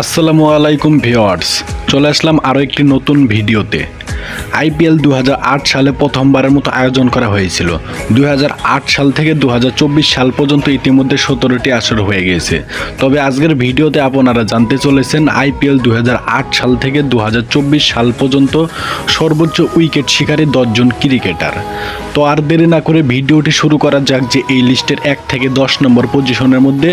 আসসালামু আলাইকুম ভিওয়ার্স চলে আসলাম আরও একটি নতুন ভিডিওতে। আইপিএল দু হাজার আট সালে প্রথমবারের মতো আয়োজন করা হয়েছিল। দুই হাজার আট সাল থেকে দু হাজার চব্বিশ সাল পর্যন্ত ইতিমধ্যে সতেরোটি আসর হয়ে গেছে তবে আজকের ভিডিওতে আপনারা জানতে চলেছেন, আইপিএল দু হাজার আট সাল থেকে দুহাজার চব্বিশ সাল পর্যন্ত সর্বোচ্চ উইকেট শিকারী দশজন ক্রিকেটার। তো আর দেরি না করে ভিডিওটি শুরু করা যাক যে এই লিস্টের এক থেকে দশ নম্বর পজিশনের মধ্যে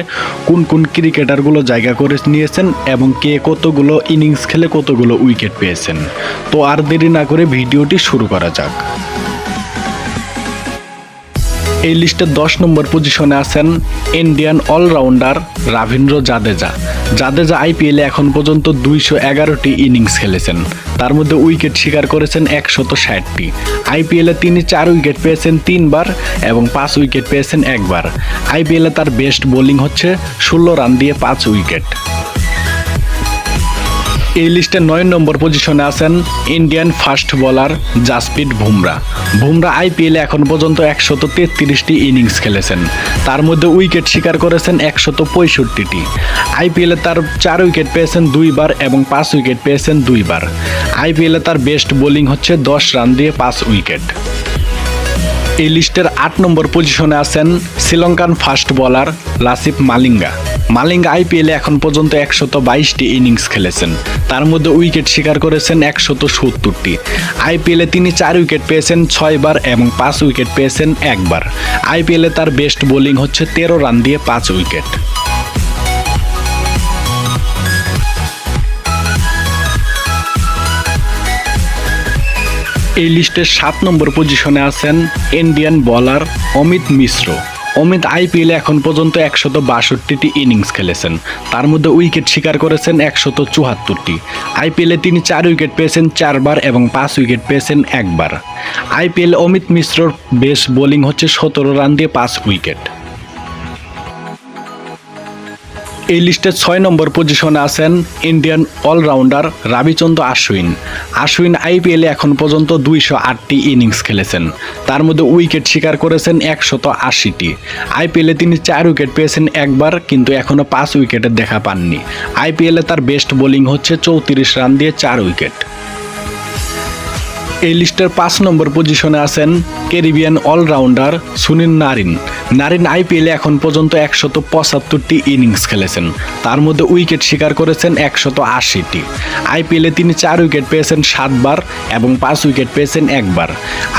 কোন কোন ক্রিকেটারগুলো জায়গা করে নিয়েছেন এবং কে কতগুলো ইনিংস খেলে কতগুলো উইকেট পেয়েছেন। তো আর দেরি না করে ভিডিওটি শুরু করা যাক। এই লিস্টে দশ নম্বর পজিশনে আছেন ইন্ডিয়ান অলরাউন্ডার রাভীন্দ্র জাদেজা। জাদেজা আইপিএলে এখন পর্যন্ত দুইশো এগারোটি ইনিংস খেলেছেন। তার মধ্যে উইকেট শিকার করেছেন একশত ষাটটি। আইপিএলে তিনি চার উইকেট পেয়েছেন তিনবার এবং পাঁচ উইকেট পেয়েছেন একবার। আইপিএলে তার বেস্ট বোলিং হচ্ছে ষোলো রান দিয়ে পাঁচ উইকেট। এই লিস্টে নয় নম্বর পজিশনে আছেন Indian fast bowler Jasprit Bumrah. Bumrah আইপিএলে এখন পর্যন্ত একশত তেত্রিশটি ইনিংস খেলেছেন। তার মধ্যে উইকেট শিকার করেছেন একশত পঁয়ষট্টিটি। আইপিএলে তার চার উইকেট পেয়েছেন দুইবার এবং পাঁচ উইকেট পেয়েছেন দুইবার। আইপিএলে তার বেস্ট বোলিং হচ্ছে দশ রান দিয়ে পাঁচ উইকেট। এই লিস্টের আট নম্বর পজিশনে আছেন Sri Lankan fast bowler Lasith Malinga. Malinga আইপিএলে এখন পর্যন্ত একশত বাইশটি ইনিংস খেলেছেন। তার মধ্যে উইকেট শিকার করেছেন একশত সত্তরটি। আইপিএলে তিনি চার উইকেট পেয়েছেন ছয়বার এবং পাঁচ উইকেট পেয়েছেন একবার। আইপিএলে তার বেস্ট বোলিং হচ্ছে তেরো রান দিয়ে পাঁচ উইকেট। এই লিস্টের সাত নম্বর পজিশনে আছেন ইন্ডিয়ান বোলার অমিত মিশ্র। অমিত আইপিএলে এখন পর্যন্ত একশত বাষট্টিটি ইনিংস খেলেছেন। তার মধ্যে উইকেট শিকার করেছেন একশত চুয়াত্তরটি। আইপিএলে তিনি চার উইকেট পেয়েছেন চারবার এবং পাঁচ উইকেট পেয়েছেন একবার। আইপিএল অমিত মিশ্রর বেশ বোলিং হচ্ছে সতেরো রান দিয়ে পাঁচ উইকেট। এই লিস্টে ছয় নম্বর পজিশনে আছেন ইন্ডিয়ান অলরাউন্ডার রবিচন্দ্র আশ্বিন। আশ্বিন আইপিএলে এখন পর্যন্ত দুইশো আটটি ইনিংস খেলেছেন। তার মধ্যে উইকেট শিকার করেছেন একশত আশিটি। আইপিএলে তিনি চার উইকেট পেয়েছেন একবার, কিন্তু এখনও পাঁচ উইকেটের দেখা পাননি। আইপিএলে তার বেস্ট বোলিং হচ্ছে চৌত্রিশ রান দিয়ে চার উইকেট। এই লিস্টের পাঁচ নম্বর পজিশনে আছেন Caribbean allrounder Sunil Narine. Narine আইপিএলে এখন পর্যন্ত একশত পঁচাত্তরটি ইনিংস খেলেছেন। তার মধ্যে উইকেট শিকার করেছেন একশত আশিটি। আইপিএলে তিনি চার উইকেট পেয়েছেন সাতবার এবং পাঁচ উইকেট পেয়েছেন একবার।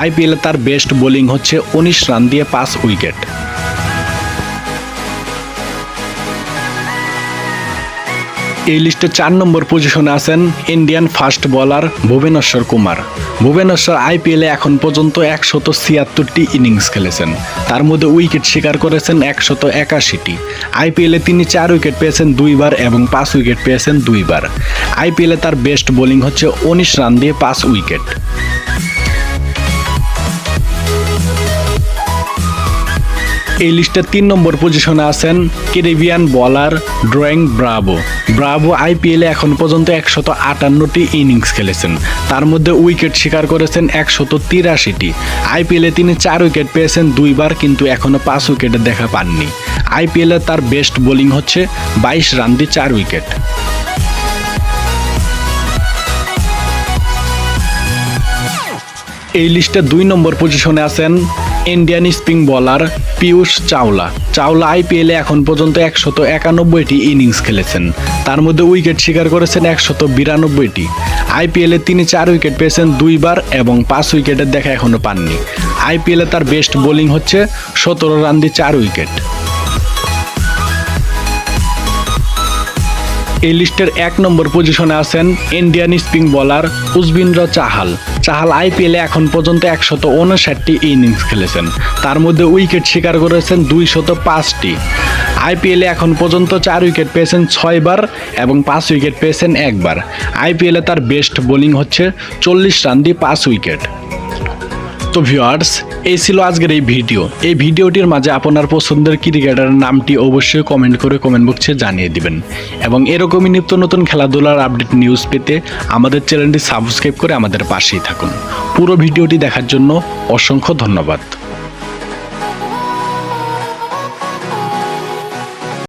আইপিএলে তার বেস্ট বোলিং হচ্ছে উনিশ রান দিয়ে পাঁচ উইকেট। এই লিস্টে চার নম্বর পজিশনে আছেন Indian fast bowler Bhuvneshwar Kumar. Bhuvneshwar আইপিএলে এখন পর্যন্ত একশত ছিয়াত্তরটি ইনিংস খেলেছেন। তার মধ্যে উইকেট শিকার করেছেন একশত একাশিটি। আইপিএলে তিনি চার উইকেট পেয়েছেন দুইবার এবং পাঁচ উইকেট পেয়েছেন দুইবার। আইপিএলে তার বেস্ট বোলিং হচ্ছে উনিশ রান দিয়ে পাঁচ উইকেট। এই লিস্টে তিন নম্বর পজিশনে আছেন ক্যারিবিয়ান বলার ড্রয়িং ব্রাভো। ব্রাভো আইপিএলে এখন পর্যন্ত একশত আটান্নটি ইনিংস খেলেছেন। তার মধ্যে উইকেট শিকার করেছেন একশত তিরাশিটি। আইপিএলে তিনি চার উইকেট পেয়েছেন দুইবার, কিন্তু এখনও পাঁচ উইকেটের দেখা পাননি। আইপিএলে তার বেস্ট বোলিং হচ্ছে বাইশ রান দিয়ে চার উইকেট। এই লিস্টে দুই নম্বর পজিশনে আছেন Indian spin bowler Piyush Chawla Chawla আইপিএলে এখন পর্যন্ত একশত একানব্বইটি ইনিংস খেলেছেন। তার মধ্যে উইকেট শিকার করেছেন একশত বিরানব্বইটি। আইপিএলে তিনি চার উইকেট পেয়েছেন দুইবার এবং পাঁচ উইকেটের দেখা এখনও পাননি। আইপিএলে তার বেস্ট বোলিং হচ্ছে সতেরো রান দিয়ে চার উইকেট এই লিস্টের এক নম্বর পজিশনে আছেন Indian spin bowler Yuzvendra Chahal. Chahal আইপিএলে এখন পর্যন্ত একশত উনষাটটি ইনিংস খেলেছেন। তার মধ্যে উইকেট শিকার করেছেন দুইশত পাঁচটি। আইপিএলে এখন পর্যন্ত চার উইকেট পেয়েছেন ছয়বার এবং পাঁচ উইকেট পেয়েছেন একবার। আইপিএলে তার বেস্ট বোলিং হচ্ছে চল্লিশ রান দিয়ে পাঁচ উইকেট তো ভিউয়ার্স এই ছিল আজকের এই ভিডিও এই ভিডিওটির মাঝে আপনার পছন্দের ক্রিকেটারের নামটি অবশ্যই কমেন্ট করে কমেন্ট বক্সে জানিয়ে দিবেন। এবং এরকমই নিত্য নতুন খেলাধুলার আপডেট নিউজ পেতে আমাদের চ্যানেলটি সাবস্ক্রাইব করে আমাদের পাশেই থাকুন। পুরো ভিডিওটি দেখার জন্য অসংখ্য ধন্যবাদ।